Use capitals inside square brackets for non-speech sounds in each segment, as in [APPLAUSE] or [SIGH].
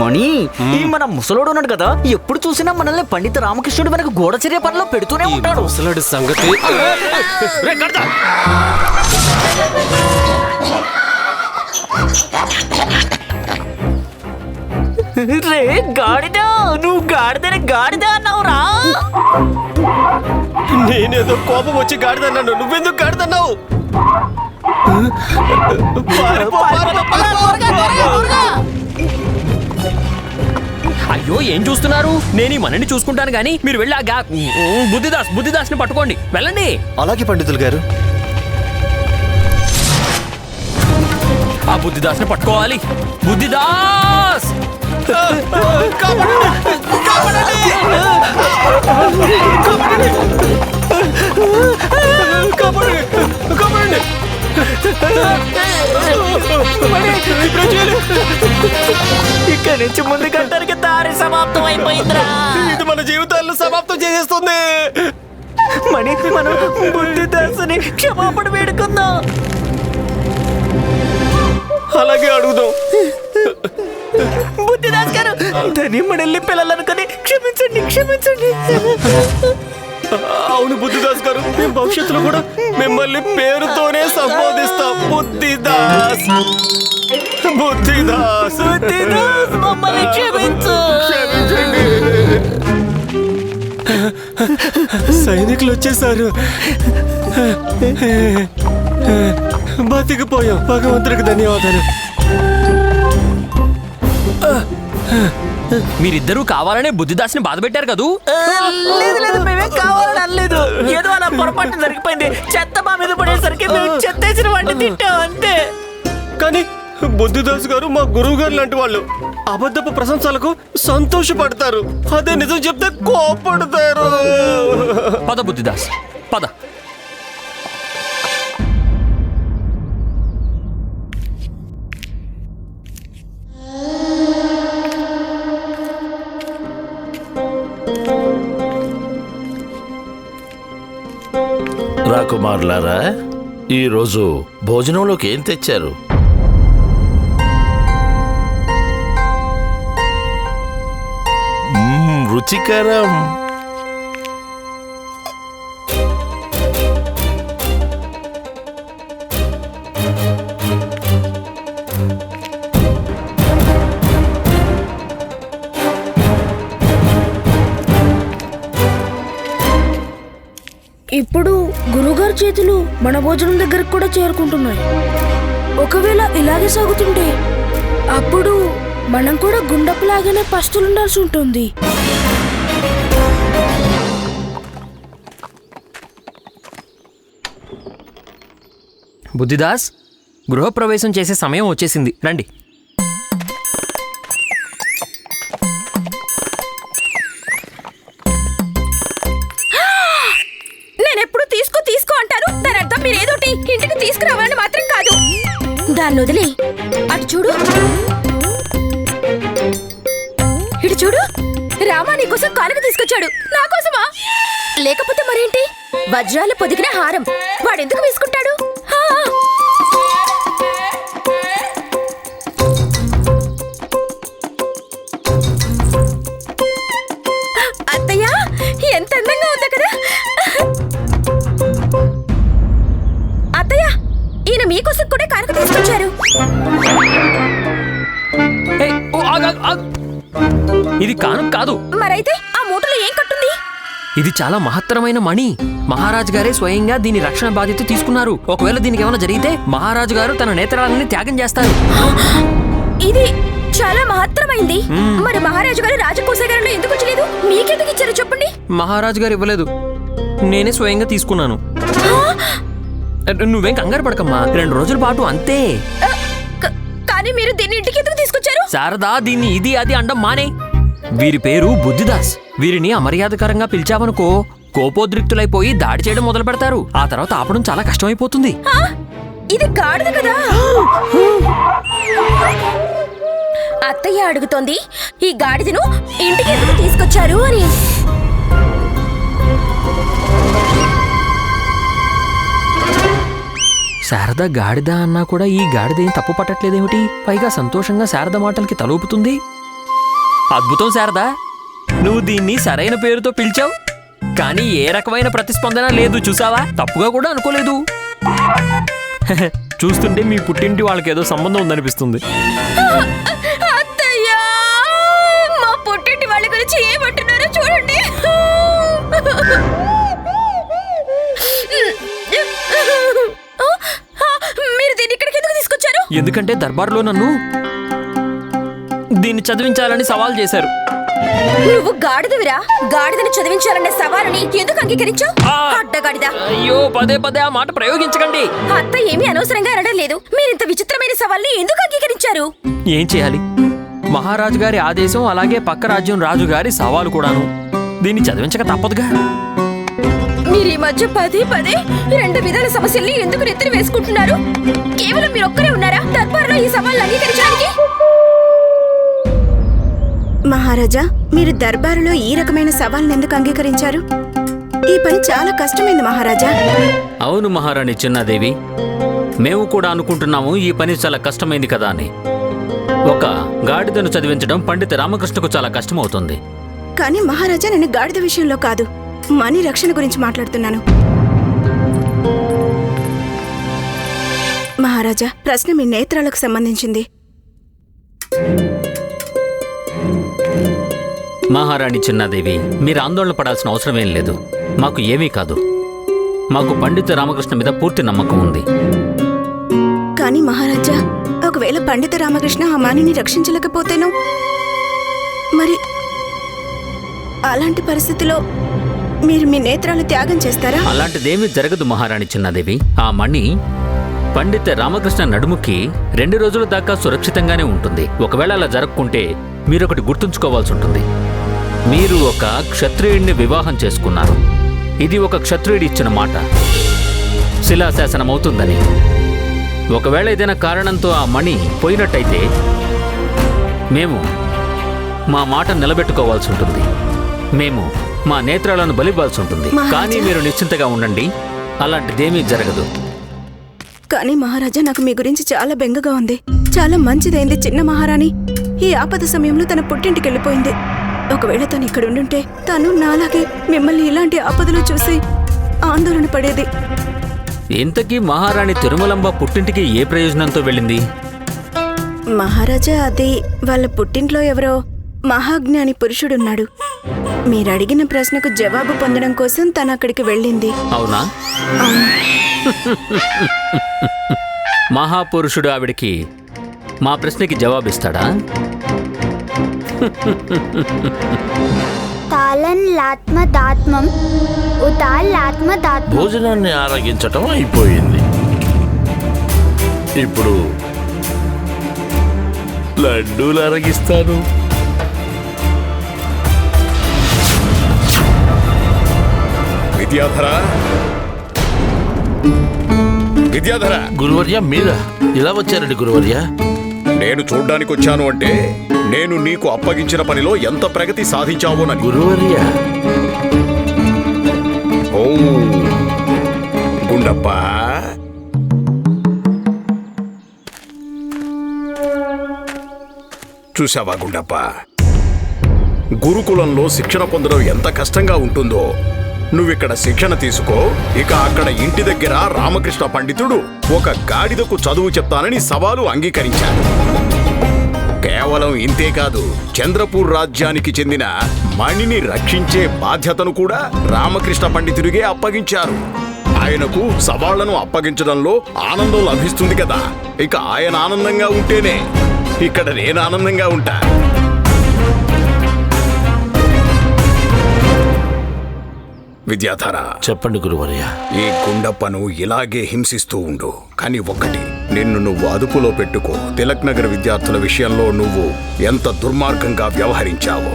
మణి. ఈ మన ముసలోడు ఉన్నాడు కదా ఎప్పుడు చూసినా మనల్ని పండిత రామకృష్ణుడు వెనక గూఢచర్య పనిలో పెడుతూనే ఉంటాడు. ముసలాడి సంగతి. రే గాడిద నువ్వు గాడిదని గాడిద అన్నావురా. నేనేదో కోపం వచ్చి గాడిదన్నాను నువ్వెందుకు గాడిదన్నావు పారిపో, పారిపో, పారిపో. అయ్యో ఏం చూస్తున్నారు? నేను ఈ మనని చూసుకుంటాను గానీ మీరు వెళ్ళి ఆ గా బుద్ధిదాస్ బుద్ధిదాస్ని పట్టుకోండి. వెళ్ళండి. అలాగే పండితులు గారు. ఆ బుద్ధిదాస్ని పట్టుకోవాలి. బుద్ధిదాస్! కాపాడండి, కాపాడండి. ఇక్కడి నుంచి ముందు గంటకి దారి సమాప్తం అయిపోయిందిరా. ఇది మన జీవితాలను సమాప్తం చేసేస్తుంది. మణి మనం బుద్ధి దాసుని క్షమాపణ వేడుకుందాం. అలాగే అడుగుదాం. బుద్ధిదాస్ గారు ధని మనల్ని పిల్లలనుకొని క్షమించండి క్షమించండి. అవును బుద్ధిదాస్ గారు మేము భవిష్యత్తులో కూడా మిమ్మల్ని పేరుతోనే సంబోధిస్తాం. బుద్ధిదాస్! బుద్ధిదాస్! బుద్ధిదాస్ మమ్మల్ని క్షమించు. సైనికులు వచ్చేసారు బతికిపోయాం. భగవంతుడికి ధన్యవాదాలు. మీరిద్దరూ కావాలనే బుద్ధిదాస్ని బాధ పెట్టారు కదూ? లేదు లేదు మేమేం కావాలని అనలేదు. ఏదో అలా పొరపాటు జరిగిపోయింది. చెత్త మా మీద పడేసరికి మేము చెత్తేసిన వాడిని తింటాం అంతే. కానీ బుద్ధిదాస్ గారు మా గురువు గారు లాంటి వాళ్ళు అబద్ధపు ప్రశంసలకు సంతోషపడతారు. అదే నిజం చెప్తే కోపడతారు పద బుద్ధిదాస్ పద. రాకుమారులారా ఈరోజు భోజనంలోకి ఏం తెచ్చారు? రుచికరం. చేతులు మన భోజనం దగ్గరకు కూడా చేరుకుంటున్నాయి. ఒకవేళ ఇలాగే సాగుతుంటే అప్పుడు మనం కూడా గుండపులాగానే పస్తులుండాల్సి ఉంటుంది. బుద్ధిదాస్ గృహప్రవేశం చేసే సమయం వచ్చేసింది. రండి. దాన్ని వదిలి అటు చూడు. ఇటు చూడు. రామా నీకోసం కానుక తీసుకొచ్చాడు. నా కోసమా? లేకపోతే మరేంటి? వజ్రాలు పొదిగిన హారం. వాడెందుకు వేసుకుంటాడు? అత్తయ్య ఎంత అందంగా ఉందో కదా. అత్తయ్య ఈయన మీకోసం ఆగు. ఇది కానుక కాదు. మరైతే ఆ మూటలో ఏం కట్టుంది? ఇది చాలా మహత్తరమైన మణి. మహారాజు గారే స్వయంగా దీని రక్షణ బాధ్యత తీసుకున్నారు. ఒకవేళ దీనికి ఏమైనా జరిగితే మహారాజు గారు తన నేత్రాలని త్యాగం చేస్తారు. ఇది చాలా మహత్తరమైంది. మరి మహారాజు గారు రాజకోశగారంలో ఎందుకు వచ్చలేదు మీకెందుకు ఇచ్చారో చెప్పండి? మహారాజు గారు ఇవ్వలేదు. నేనే స్వయంగా తీసుకున్నాను. నువ్వేం కంగారు పడకమ్మా. రెండు రోజుల పాటు అంతే. కానీ మీరు దీన్ని ఇంటికి ఎందుకు తీసుకొచ్చారు? శారదా దీన్ని ఇది అది అండం మానే. వీరి పేరు బుద్ధిదాస్. వీరిని అమర్యాదకరంగా పిలిచావనుకో కోపోద్రిక్తులైపోయి దాడి చేయడం మొదలు పెడతారు. ఆ తర్వాత ఆపడం చాలా కష్టమైపోతుంది. ఇది గాడిద కదా. అత్తయ్య అడుగుతోంది ఈ గాడిదను ఇంటికి ఎందుకు తీసుకొచ్చారు అని. శారద గాడిద అన్నా కూడా ఈ గాడిద ఏం తప్పు పట్టట్లేదేమిటి? పైగా సంతోషంగా శారద మాటలకి తలూపుతుంది. అద్భుతం శారదా. నువ్వు దీన్ని సరైన పేరుతో పిలిచావు. కానీ ఏ రకమైన ప్రతిస్పందన లేదు చూసావా? తప్పుగా కూడా అనుకోలేదు. [LAUGHS] చూస్తుంటే మీ పుట్టింటి వాళ్ళకి ఏదో సంబంధం ఉందనిపిస్తుంది. మా పుట్టింటి వాళ్ళ గురించి ఏమంటున్నారో చూడండి. ఇక్కడికి ఎందుకు తీసుకొచ్చారు? ఎందుకంటే దర్బార్లో నన్ను దీన్ని చదివించాలని సవాల్ చేశారు. నువ్వు గాడిదవిరా? గాడిదని చదివించాలనే సవాలుని ఎందుకు అంగీకరించావు! అడ్డగాడిద అయ్యో పదే పదే ఆ మాట ప్రయోగించకండి. అత్త ఏమీ అనవసరంగా అనడం లేదు. మీరింత విచిత్రమైన సవాల్ని ఎందుకు అంగీకరించారు? ఏం చేయాలి? మహారాజు గారి ఆదేశం అలాగే పక్క రాజ్యం రాజు గారి సవాలు కూడాను. దీన్ని చదివించక తప్పదుగా? మీరు ఈ మధ్య పదే పదే రెండు విధాల సమస్యల్ని ఎందుకు నెత్తిన వేసుకుంటున్నారు? కేవలం మీరు ఒక్కరే ఉన్నారా? దర్బార్లో ఈ సవాళ్ళు అంగీకరించడానికి? మహారాజా మీరు దర్బారులో ఈ రకమైన సవాల్ని ఎందుకు అంగీకరించారు? ఈ పని చాలా కష్టమైంది మహారాజా. అవును మహారాణి చిన్నాదేవి. మేము కూడా అనుకుంటున్నాము ఈ పని చాలా కష్టమైంది కదా అని. ఒక గాడిదను చదివించడం పండిత రామకృష్ణకు చాలా కష్టమవుతుంది. కానీ మహారాజా నేను గాడిద విషయంలో కాదు. మణి రక్షణ గురించి మాట్లాడుతున్నాను. మహారాజా ప్రశ్న మీ నేత్రాలకు సంబంధించింది. మహారాణి చిన్నాదేవి మీరు ఆందోళన పడాల్సిన అవసరం ఏం లేదు. మాకు ఏమీ కాదు. మాకు పండిత రామకృష్ణ మీద పూర్తి నమ్మకం ఉంది. కానీ మహారాజా ఒకవేళ పండిత రామకృష్ణ ఆ మానిని రక్షించలేకపోతేను? మరి అలాంటి పరిస్థితిలో మీరు మీ నేత్రాలు త్యాగం చేస్తారా? అలాంటిదేమీ జరగదు మహారాణి చిన్నదేవి. ఆ మణి పండిత రామకృష్ణ నడుముకి రెండు రోజుల దాకా సురక్షితంగానే ఉంటుంది. ఒకవేళ అలా జరగకుంటే మీరొకటి గుర్తుంచుకోవాల్సి ఉంటుంది. మీరు ఒక క్షత్రియుడిని వివాహం చేసుకున్నారు. ఇది ఒక క్షత్రియుడి ఇచ్చిన మాట. శిలాశాసనం అవుతుందని ఒకవేళ ఏదైనా కారణంతో ఆ మణి పోయినట్టయితే మేము మా మాట నిలబెట్టుకోవాల్సి ఉంటుంది. మేము మా నేత్రాలను బలివ్వాల్సి ఉంటుంది. కానీ మీరు నిశ్చింతగా ఉండండి. అలాంటిదేమీ జరగదు. కానీ మహారాజా నాకు మీ గురించి చాలా బెంగగా ఉంది. చాలా మంచిదైంది చిన్న మహారాణి. ఈ ఆపద సమయంలో తన పుట్టింటికి వెళ్ళిపోయింది. ఒకవేళ తను ఇక్కడ ఉండుంటే తను నాలాగే మిమ్మల్ని ఇలాంటి ఆపదలో చూసి ఆందోళన పడేది. ఇంతకీ మహారాణి తిరుమలంబ పుట్టింటికి ఏ ప్రయోజనంతో వెళ్ళింది? మహారాజా అది వాళ్ళ పుట్టింట్లో ఎవరో మహాజ్ఞాని పురుషుడున్నాడు. మీరు అడిగిన ప్రశ్నకు జవాబు పొందడం కోసం తను అక్కడికి వెళ్ళింది. అవునా? మహాపురుషుడు ఆవిడికి మా ప్రశ్నకి జవాబిస్తాడా? తాళన్లాత్మదాత్మం భోజనాన్ని ఆరగించటం అయిపోయింది. ఇప్పుడు లడ్డూలు అరగిస్తాను. విద్యాధర? విద్యాధర? గురువర్య మీరా? ఇలా వచ్చారండి గురువర్య? నేను చూడ్డానికి వచ్చాను అంటే నేను నీకు అప్పగించిన పనిలో ఎంత ప్రగతి సాధించావోనని. గురువర్య. ఓ గుండప్ప. చూసావా గుండప్ప? గురుకులంలో శిక్షణ పొందడం ఎంత కష్టంగా ఉంటుందో. నువ్విక్కడ శిక్షణ తీసుకో ఇక అక్కడ ఇంటి దగ్గర రామకృష్ణ పండితుడు ఒక గాడిదకు చదువు చెప్తానని సవాలు అంగీకరించాడు. కేవలం ఇంతే కాదు చంద్రపూర్ రాజ్యానికి చెందిన మణిని రక్షించే బాధ్యతను కూడా రామకృష్ణ పండితుడిగే అప్పగించారు. ఆయనకు సవాళ్ళను అప్పగించడంలో ఆనందం లభిస్తుంది కదా. ఇక ఆయన ఆనందంగా ఉంటేనే ఇక్కడ నేను ఆనందంగా ఉంటా. విద్యాధార. చెప్పండి గురువర్య. ఈ గుండప్పను ఇలాగే హింసిస్తూ ఉండు. కానీ ఒక్కటి నిన్ను నువ్వు అదుపులో పెట్టుకో. తిలక్ నగర్ విద్యార్థుల విషయంలో నువ్వు ఎంత దుర్మార్గంగా వ్యవహరించావో.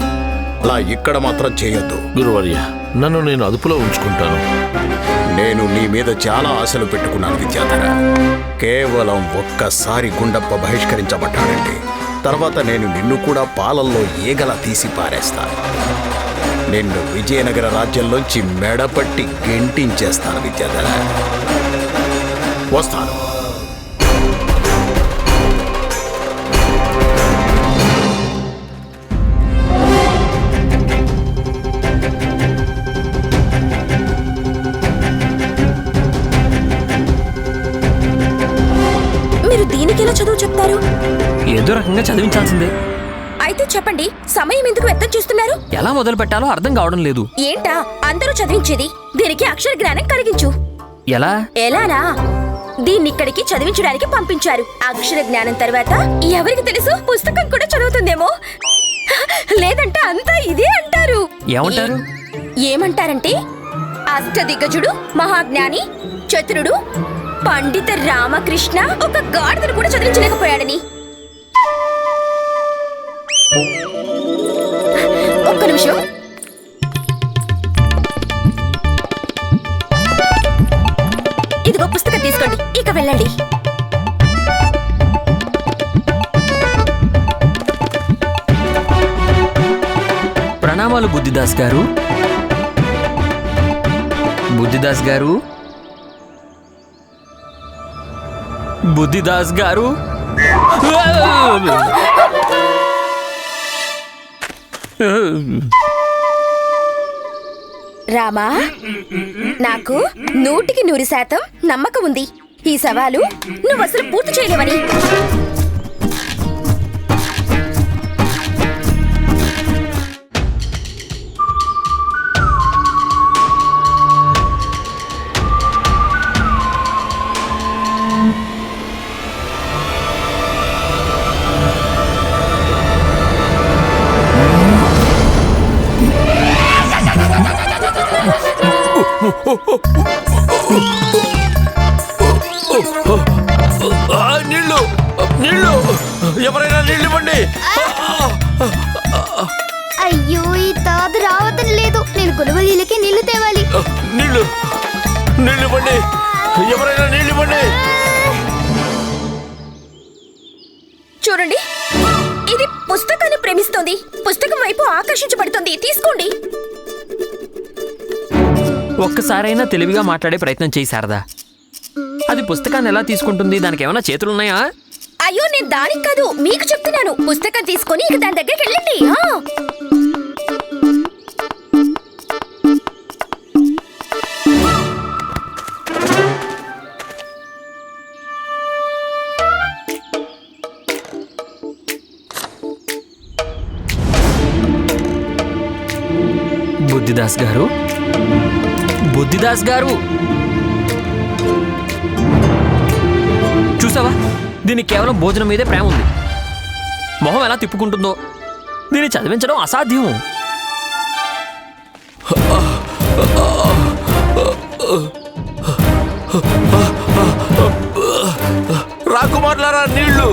అలా ఇక్కడ మాత్రం చేయొద్దు. గురువర్య నన్ను నేను అదుపులో ఉంచుకుంటాను. నేను నీ మీద చాలా ఆశలు పెట్టుకున్నాను విద్యాధర. కేవలం ఒక్కసారి గుండప్ప బహిష్కరించబడ్డాడంటే తర్వాత నేను నిన్ను కూడా పాలల్లో ఏగలా తీసి పారేస్తాను నిన్ను విజయనగర రాజ్యంలోంచి మెడపట్టి గెంటించేస్తాను విద్యాధర. వస్తాను. మీరు దీనికెలా చదువు చెప్తారు? ఏదో రకంగా చదివించాల్సిందే. చెప్పండి సమయం ఎందుకు వ్యర్థం చేస్తున్నారు? ఎలా మొదలు పెట్టాలో అర్థం కావడం లేదు. ఏంటా అందరూ చదివించేది? దీనికి అక్షర జ్ఞానం కలిగించు. ఎలా? ఎలానా? దీన్ని ఇక్కడికి చదివించడానికి పంపించారు. అక్షర జ్ఞానం తర్వాత ఎవరికి తెలుసు? పుస్తకం కూడా చదువుతుందేమో? లేదంటే అంతా ఇదే అంటారు. ఏమంటారు? ఏమంటారంటే అష్టదిగ్గజుడు మహాజ్ఞాని చతురుడు పండిత రామకృష్ణ ఒక గాడిదను కూడా చదివించలేకపోయాడని. ఒక్క నిమిషం. ఇదిగో పుస్తకం తీసుకోండి. ఇక వెళ్ళండి. ప్రణామాలు బుద్ధిదాస్ గారు. బుద్ధిదాస్ గారు. బుద్ధిదాస్ గారు. రామా నాకు నూటికి నూరు శాతం నమ్మకం ఉంది. ఈ సవాలు నువ్వు అసలు పూర్తి చేయలేవని. నీళ్ళు నీళ్ళు. ఎవరైనా నీళ్ళు ఇవ్వండి. అయ్యో ఈ తాత రావటం లేదు. నేను కొలువలీలకి నీళ్ళు తేవాలి. నీళ్ళు నీళ్ళు ఇవ్వండి. ఎవరైనా నీళ్ళు ఇవ్వండి. చూడండి ఇది పుస్తకాన్ని ప్రేమిస్తోంది. పుస్తకం వైపు ఆకర్షించబడుతుంది. తీసుకోండి. ఒక్కసారైనా తెలివిగా మాట్లాడే ప్రయత్నం చేయి శారదా. అది పుస్తకాన్ని ఎలా తీసుకుంటుంది? దానికి ఏమైనా చేతులున్నాయా అయ్యో నేను దానికి కాదు మీకు చెప్తున్నాను. పుస్తకం తీసుకొని ఇక దాని దగ్గరికి వెళ్ళండి. బుద్ధిదాస్ గారు బుద్ధిదాస్ గారు. చూసావా? దీనికి కేవలం భోజనం మీదే ప్రేమ ఉంది. మొహం ఎలా తిప్పుకుంటుందో. దీన్ని చదివించడం అసాధ్యం. రాకుమార్లారా నీళ్ళు.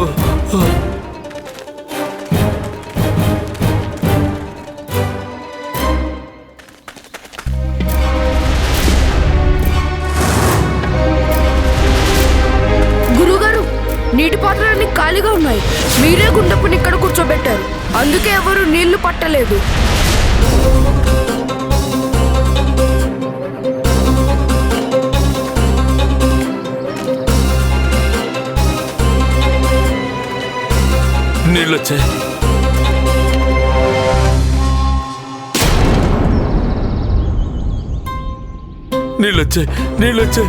పట్టలేదు. నీళ్ళొచ్చే నీళ్ళొచ్చే నీళ్ళొచ్చే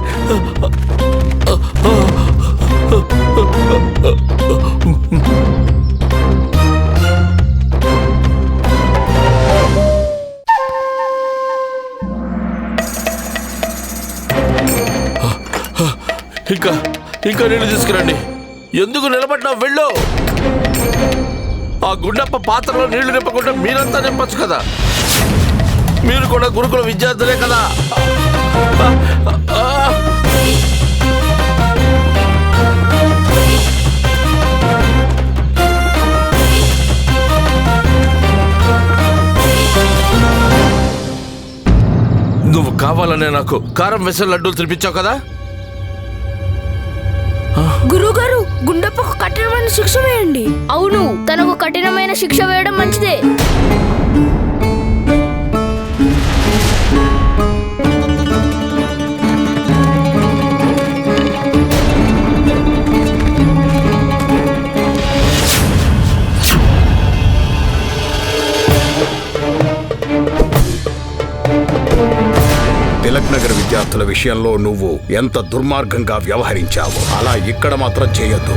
ఇంకా ఇంకా నీళ్ళు తీసుకురండి. ఎందుకు నిలబడ్డా వెళ్ళు. ఆ గుండప్ప పాత్రలో నీళ్ళు నింపకుండా మీరంతా నింపచ్చు కదా. మీరు కూడా గురుకుల విద్యార్థులే కదా. నువ్వు కావాలనే నాకు కారం వెసలు లడ్డూలు తినిపించావు కదా? గురుగారు గుండెప్పకు కఠినమైన శిక్ష వేయండి. అవును తనకు కఠినమైన శిక్ష వేయడం మంచిదే. విద్యార్థుల విషయంలో నువ్వు ఎంత దుర్మార్గంగా వ్యవహరించావు అలా ఇక్కడ మాత్రం చేయొద్దు.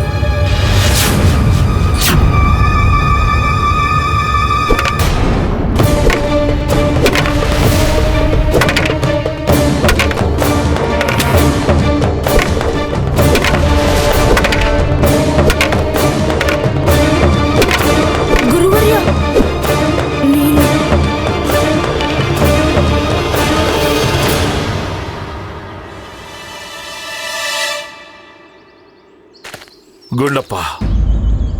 గుండప్ప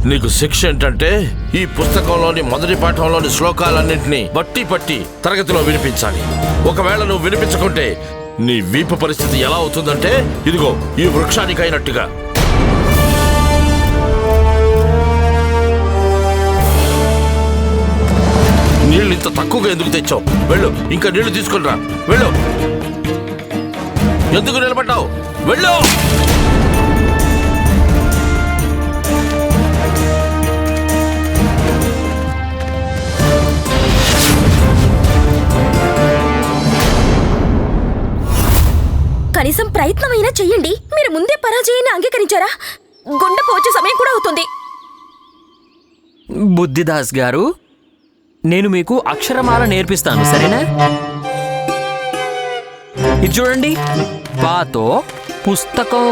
నీకు శిక్ష ఏంటంటే ఈ పుస్తకంలోని మొదటి పాఠంలోని శ్లోకాలన్నింటినీ బట్టి పట్టి తరగతిలో వినిపించాలి. ఒకవేళ నువ్వు వినిపించుకుంటే నీ వీపు పరిస్థితి ఎలా అవుతుందంటే ఇదిగో ఈ వృక్షానికి అయినట్టుగా నీళ్ళు ఇంత తక్కువగా ఎందుకు తెచ్చావు? వెళ్ళు ఇంకా నీళ్ళు తీసుకునిరా వెళ్ళు. ఎందుకు నిలబడ్డావు? వెళ్ళు! కనీసం ప్రయత్నమైనా చెయ్యండి. మీరు ముందే పరాజయాన్ని అంగీకరించారా? గుండెపు వచ్చే సమయం కూడా అవుతుంది. బుద్ధిదాస్ గారు నేను మీకు అక్షరమాల నేర్పిస్తాను సరేనా? ఇది చూడండి. పాతో పుస్తకం.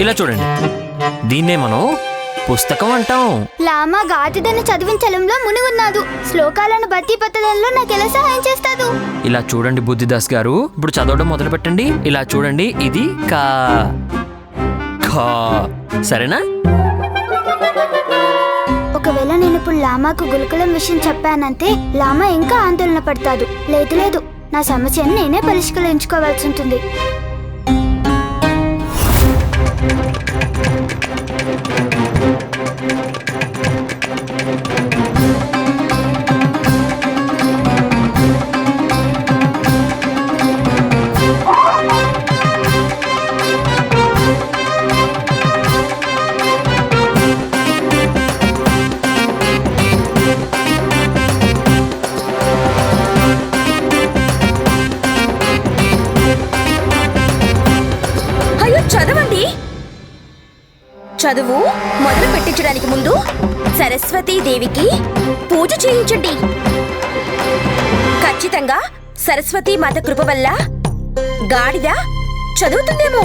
ఇలా చూడండి. దీన్నే మనం పుస్తకం అంటాం. లామా గాతిదని చదివించడంలో మునిగున్నాడు. శ్లోకాలను బట్టి పట్టడంలో నాకు ఎలా సహాయం చేస్తాడు? ఇలా చూడండి బుద్ధిదాస్ గారు. ఇప్పుడు చదవడం మొదలు పెట్టండి ఇలా చూడండి ఇది కా ఖా సరేనా? ఒకవేళ నేను ఇప్పుడు లామాకు గురుకులం విషయం చెప్పానంటే లామా ఇంకా ఆందోళన పడతాడు. లేదు లేదు. నా సమస్యను నేనే పరిష్కరించుకోవాల్సి ఉంటుంది. చదువు మొదలు పెట్టించడానికి ముందు సరస్వతీ దేవికి పూజ చేయించండి. ఖచ్చితంగా సరస్వతీ మాత కృప వల్ల గాడిద చదువుతుందేమో.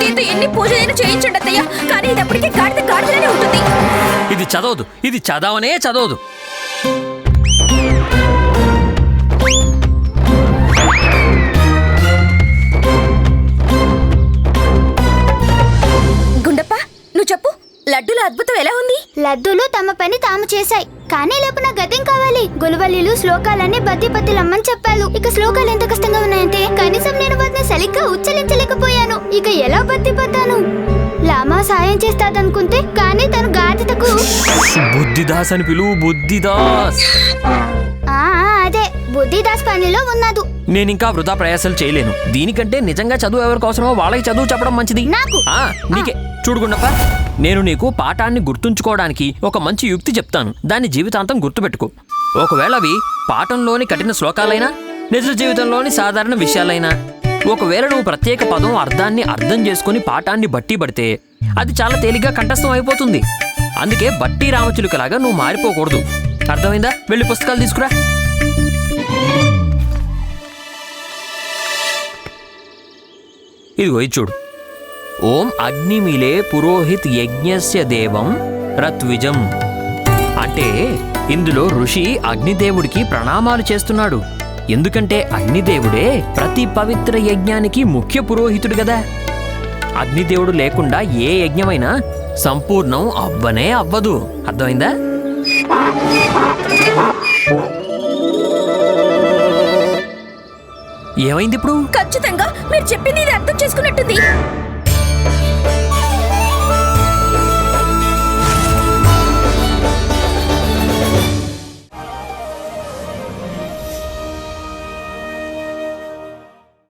దీంతో ఎన్ని పూజలైనా చేయించండి అత్తయ్య. కానీ ఇది అప్పటికే గాడిద చదవదు. ఇది చదవనే చదవదు. గుండప్ప నువ్వు చెప్పు. లడ్డూల అద్భుతం ఎలా ఉంది? లడ్డూలు తమ పని తాము చేశాయి. కానీ లేపు నా గతం కావాలి. గులువల్లిలు శ్లోకాలన్నీ బద్ది బద్దిలమ్మని చెప్పారు. ఇక శ్లోకాలు ఎంత కష్టంగా ఉన్నాయంటే కనీసం నేను వాటిని సరిగ్గా ఉచ్చరించలేకపోయాను. ఇక ఎలా బద్ది పడ్డాను లామా సాయం చేస్తాదనుకుంటే కానీ తను గాడిదకు. బుద్ధిదాస్ అని పిలువు బుద్ధిదాస్. ఆ అదే బుద్ధిదాస్ పనిలో ఉన్నాడు నేను ఇంకా వృధా ప్రయాసాలు చేయలేను. దీనికంటే నిజంగా చదువు ఎవరికి అవసరమో వాళ్ళకి చదువు చెప్పడం మంచిది. నాకు. ఆ, నీకే. చూడుగుండప్ప. నేను నీకు పాఠాన్ని గుర్తుంచుకోవడానికి ఒక మంచి యుక్తి చెప్తాను. దాన్ని జీవితాంతం గుర్తుపెట్టుకో. ఒకవేళ అవి పాఠంలోని కఠిన శ్లోకాలైనా నిజ జీవితంలోని సాధారణ విషయాలైనా ఒకవేళ నువ్వు ప్రత్యేక పదం అర్థాన్ని అర్థం చేసుకుని పాఠాన్ని బట్టి పడితే అది చాలా తేలిగ్గా కంఠస్థం అయిపోతుంది. అందుకే బట్టి రామచిలుకలాగా నువ్వు మారిపోకూడదు. అర్థమైందా? వెళ్ళి పుస్తకాలు తీసుకురా. ఇదిగో ఇది చూడు. ఓం అగ్నిమిలే పురోహిత్ యజ్ఞస్య దేవం రత్విజం అంటే ఇందులో ఋషి అగ్నిదేవుడికి ప్రణామాలు చేస్తున్నాడు. ఎందుకంటే అగ్నిదేవుడే ప్రతి పవిత్ర యజ్ఞానికి ముఖ్య పురోహితుడు కదా అగ్నిదేవుడు లేకుండా ఏ యజ్ఞమైనా సంపూర్ణం అవ్వనే అవ్వదు. అర్థమైందా? ఏమైంది ఇప్పుడు? ఖచ్చితంగా మీరు చెప్పింది ఇది అర్థం చేసుకున్నట్టుంది.